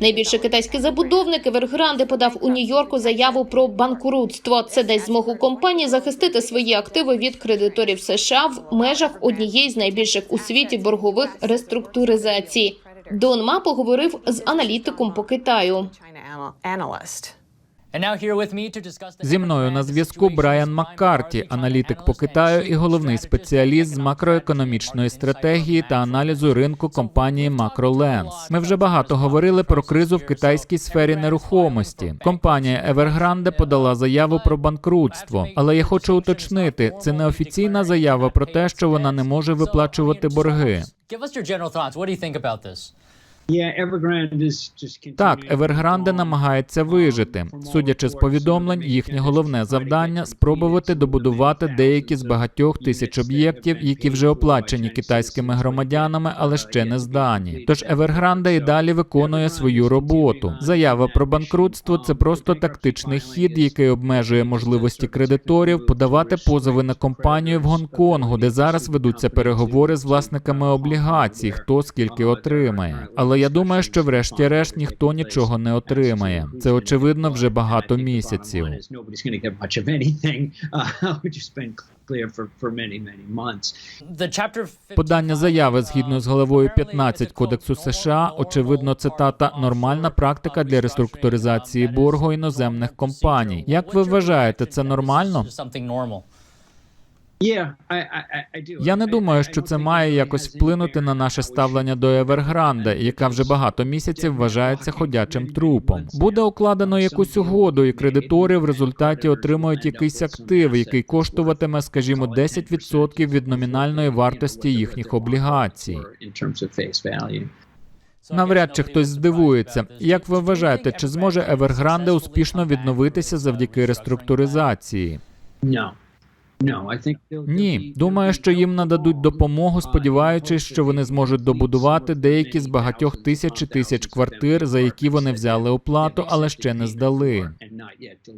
Найбільший китайський забудовник Вергранди подав у Нью-Йорку заяву про банкрутство. Це дасть змогу компанії захистити свої активи від кредиторів США в межах однієї з найбільших у світі боргових реструктуризацій. Дон Ма поговорив з аналітиком по Китаю. Зі мною на зв'язку Брайан Маккарті, аналітик по Китаю і головний спеціаліст з макроекономічної стратегії та аналізу ринку компанії MacroLens. Ми вже багато говорили про кризу в китайській сфері нерухомості. Компанія Evergrande подала заяву про банкрутство, але я хочу уточнити, це не офіційна заява про те, що вона не може виплачувати борги. Give us your general thoughts. What do you think about this? Так, on. намагається вижити. Судячи з повідомлень, їхнє головне завдання спробувати добудувати деякі з багатьох тисяч об'єктів, які вже оплачені китайськими громадянами, але ще не здані. Тож Evergrande і далі виконує свою роботу. Заява про банкрутство це просто тактичний хід, який обмежує можливості кредиторів подавати позови на компанію в Гонконгу, де зараз ведуться переговори з власниками облігацій, хто скільки отримає. Але я думаю, що врешті-решт ніхто нічого не отримає. Це очевидно вже багато місяців. Uh, which has been clear for, for many, many months. The chapter 55, Подання заяви згідно з главою 15 Кодексу США, очевидно, цитата нормальна практика для реструктуризації боргу іноземних компаній. Як ви вважаєте, це нормально? Я не думаю, що це має якось вплинути на наше ставлення до Evergrande, яка вже багато місяців вважається ходячим трупом. Буде укладено якусь угоду, і кредитори в результаті отримують якийсь актив, який коштуватиме, скажімо, 10% від номінальної вартості їхніх облігацій. Навряд чи хтось здивується. Як ви вважаєте, чи зможе Evergrande успішно відновитися завдяки реструктуризації? Ні, they'll думаю, що їм нададуть допомогу, сподіваючись, що вони зможуть добудувати деякі з багатьох тисяч і тисяч квартир, за які вони взяли оплату, але ще не здали.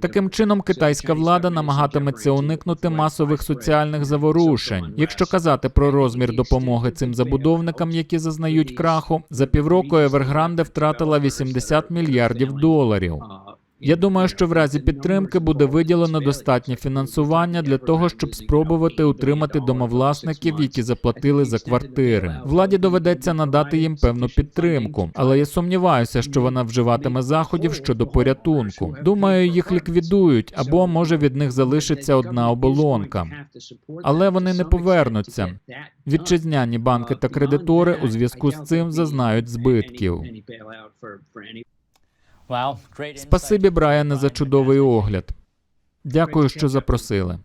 Таким чином, китайська влада намагатиметься уникнути масових соціальних заворушень. Якщо казати про розмір допомоги цим забудовникам, які зазнають краху, за півроку Evergrande втратила 80 мільярдів доларів. Я думаю, що в разі підтримки буде виділено достатнє фінансування для того, щоб спробувати утримати домовласників, які заплатили за квартири. Владі доведеться надати їм певну підтримку, але я сумніваюся, що вона вживатиме заходів щодо порятунку. Думаю, їх ліквідують або може від них залишиться одна оболонка. Але вони не повернуться. Вітчизняні банки та кредитори у зв'язку з цим зазнають збитків. Спасибі, Брайане, за чудовий огляд. Дякую, що запросили.